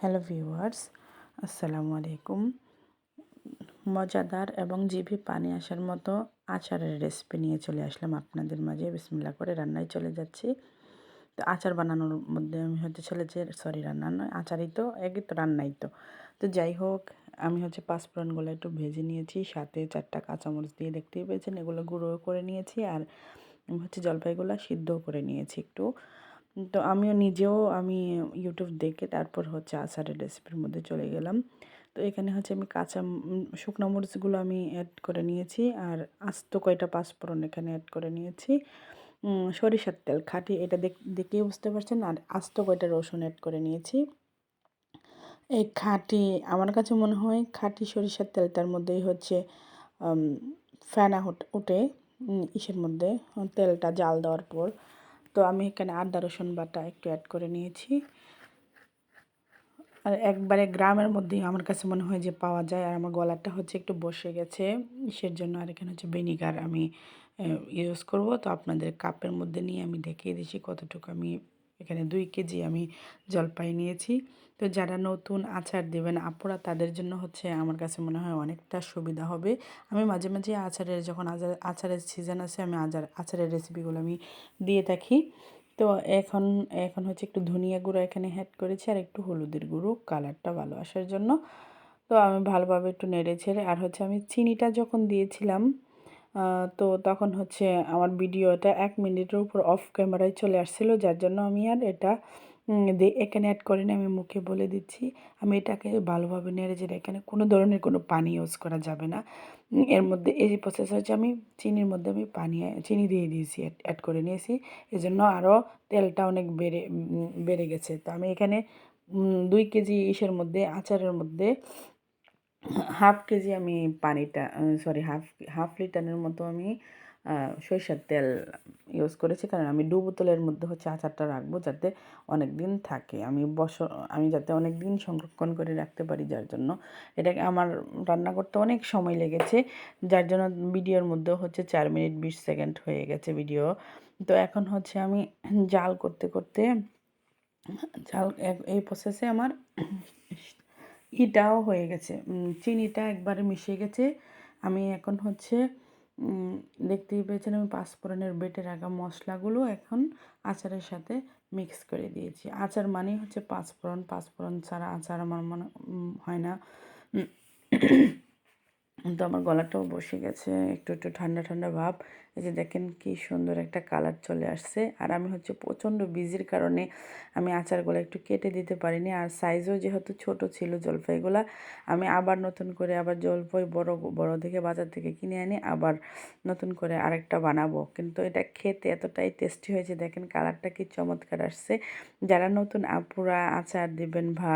Hello viewers, আসসালামু আলাইকুম। মজাদার এবং জিভে পানি আসার মতো আচারের রেসিপি নিয়ে চলে আসলাম আপনাদের মাঝে। বিসমিল্লা করে রান্নায় চলে যাচ্ছি। তো আচার বানানোর মধ্যে আমি হচ্ছে চলে যে সরি রান্না নয়, আচারই তো, একই তো রান্নাই তো। তো যাই হোক, আমি হচ্ছে পাঁচফোড়নগুলো একটু ভেজে নিয়েছি, সাথে চারটা কাঁচামরিচ দিয়ে দেখতেই পেয়েছেন, এগুলো গুঁড়ো করে নিয়েছি আর আমি হচ্ছে জলপাইগুলো সিদ্ধ করে নিয়েছি একটু। তো আমিও নিজেও আমি ইউটিউব দেখে তারপর হচ্ছে আচারের রেসিপির মধ্যে চলে গেলাম। তো এখানে হচ্ছে আমি কাঁচা শুকনো মরিচগুলো আমি অ্যাড করে নিয়েছি আর আস্ত কয়টা পাঁচফোড়ন এখানে অ্যাড করে নিয়েছি। সরিষার তেল, খাঁটি, এটা দেখেই বুঝতে পারছেন। আর আস্ত কয়টা রসুন অ্যাড করে নিয়েছি। এই খাঁটি, আমার কাছে মনে হয় খাঁটি সরিষার তেলটার মধ্যেই হচ্ছে ফেনা উঠে ইসের মধ্যে, তেলটা জাল দেওয়ার পর তো আমি এখানে আদা, রসুন বাটা একটু অ্যাড করে নিয়েছি। আর একবারে গ্রামের মধ্যেই আমার কাছে মনে হয় যে পাওয়া যায়। আর আমার গলাটা হচ্ছে একটু বসে গেছে। সের জন্য আর এখানে হচ্ছে ভিনিগার আমি ইউজ করব। তো আপনাদের কাপের মধ্যে নিয়ে আমি দেখিয়ে দিচ্ছি কতটুকু আমি এখানে দুই কেজি আমি জলপাই নিয়েছি। তো যারা নতুন আচার দেবেন আপুরা, তাদের জন্য হচ্ছে আমার কাছে মনে হয় অনেকটা সুবিধা হবে। আমি মাঝে মাঝে আচারের যখন আচার, আচারের সিজন আছে, আমি আচার, আচারের রেসিপিগুলো আমি দিয়ে থাকি। তো এখন এখন হচ্ছে একটু ধনিয়া গুঁড়ো এখানে হ্যাড করেছি আর একটু হলুদের গুঁড়ো কালারটা ভালো আসার জন্য। তো আমি ভালোভাবে একটু নেড়ে ছেড়ে, আর হচ্ছে আমি চিনিটা যখন দিয়েছিলাম তো তখন হচ্ছে আমার ভিডিওটা এক মিনিটের উপর অফ ক্যামেরায় চলে আসছিল, যার জন্য আমি আর এটা এখানে অ্যাড করিনি, আমি মুখে বলে দিচ্ছি। আমি এটাকে ভালোভাবে নেড়ে যে এখানে কোনো ধরনের কোনো পানি ইউজ করা যাবে না। এর মধ্যে এই যে প্রসেস হচ্ছে, আমি চিনির মধ্যে আমি পানি, চিনি দিয়ে দিয়েছি অ্যাড করে নিয়েছি। এই জন্য আরও তেলটা অনেক বেড়ে বেড়ে গেছে। তো আমি এখানে দুই কেজি ইসের মধ্যে, আচারের মধ্যে হাফ কেজি আমি পানিটা সরি হাফ হাফ লিটারের মতো আমি সরিষার তেল ইউজ করেছি। কারণ আমি দু বোতলের মধ্যে হচ্ছে আচারটা রাখব যাতে অনেক দিন থাকে। আমি বস, আমি যাতে অনেক দিন সংরক্ষণ করে রাখতে পারি যার জন্য। এটাকে আমার রান্না করতে অনেক সময় লেগেছে, যার জন্য ভিডিওর মধ্যেও হচ্ছে চার মিনিট বিশ সেকেন্ড হয়ে গেছে ভিডিও। তো এখন হচ্ছে আমি জাল করতে করতে, জাল, এই প্রসেসে আমার ইটাও হয়ে গেছে। চিনিটা একবারে মিশে গেছে। আমি এখন হচ্ছে দেখতেই পেয়েছেন আমি পাঁচফোড়নের বেটে রাখা মশলাগুলো এখন আচারের সাথে মিক্স করে দিয়েছি। আচার মানেই হচ্ছে পাঁচফোড়ন। পাঁচফোড়ন ছাড়া আচার আমার মনে হয় না। তো আমার গলাটাও বসে গেছে। একটু একটু ঠান্ডা ঠান্ডা ভাব। এই যে দেখেন কি সুন্দর একটা কালার চলে আসছে। আর আমি হচ্ছে প্রচণ্ড বিজির কারণে আমি আচারগুলো একটু কেটে দিতে পারিনি। আর সাইজও যেহেতু ছোট ছিল জলপাইগুলা, আমি আবার নতুন করে আবার জলপাই বড় বড় থেকে বাজার থেকে কিনে আনি, আবার নতুন করে আরেকটা বানাবো। কিন্তু এটা খেতে এতটাই টেস্টি হয়েছে, দেখেন কালারটা কি চমৎকার আসছে। যারা নতুন আপুরা আচার দিবেন বা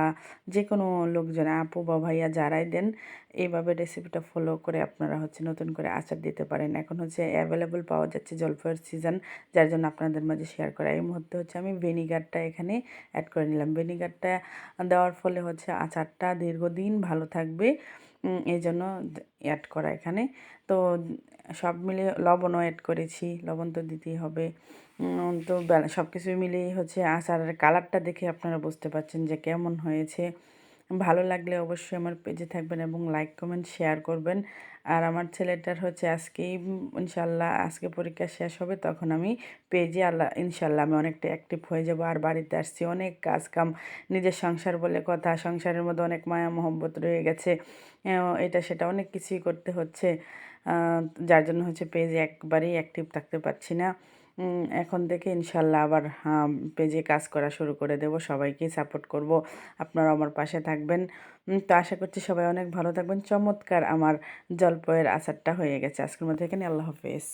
যে কোনো লোকজন, আপু বা ভাইয়া যারাই দেন, এইভাবে রেসিপিটা ফলো করে আপনারা হচ্ছে নতুন করে আচার দিতে পারেন। এখন হচ্ছে অ্যাভেলেবল পাওয়া যাচ্ছে জলপাইয়ের সিজন যার জন্য আপনাদের মাঝে শেয়ার করা। এই মুহূর্তে হচ্ছে আমি ভিনিগারটা এখানে অ্যাড করে নিলাম। ভিনিগারটা দেওয়ার ফলে হচ্ছে আচারটা দীর্ঘদিন ভালো থাকবে এই জন্য অ্যাড করা এখানে। তো সব মিলিয়ে লবণও অ্যাড করেছি, লবণ তো দিতেই হবে। তো সব কিছু মিলিয়ে হচ্ছে আচারের কালারটা দেখে আপনারা বুঝতে পারছেন যে কেমন হয়েছে। ভালো লাগলে অবশ্যই আমার পেজে থাকবেন এবং লাইক কমেন্ট শেয়ার করবেন। আর আমার ছেলেটার হচ্ছে আজকেই, ইনশাল্লাহ আজকে পরীক্ষা শেষ হবে, তখন আমি পেজে আল্লাহ, ইনশাল্লাহ আমি অনেকটা অ্যাক্টিভ হয়ে যাব। আর বাড়িতে আসছি, অনেক কাজ কাম নিজের সংসার বলে কথা, সংসারের মধ্যে অনেক মায়া, মহব্বত রয়ে গেছে। এটা সেটা অনেক কিছুই করতে হচ্ছে। যার জন্য হচ্ছে পেজে একবারেই অ্যাক্টিভ থাকতে পারছি না। এখন থেকে ইনশাল্লাহ আবার পেজে কাজ করা শুরু করে দেব সবাইকে সাপোর্ট করব আপনারা আমার পাশে থাকবেন। তো আশা করছি সবাই অনেক ভালো থাকবেন। চমৎকার আমার জলপয়ের আচারটা হয়ে গেছে। আজকের মধ্যে এখানে আল্লাহ হাফেজ।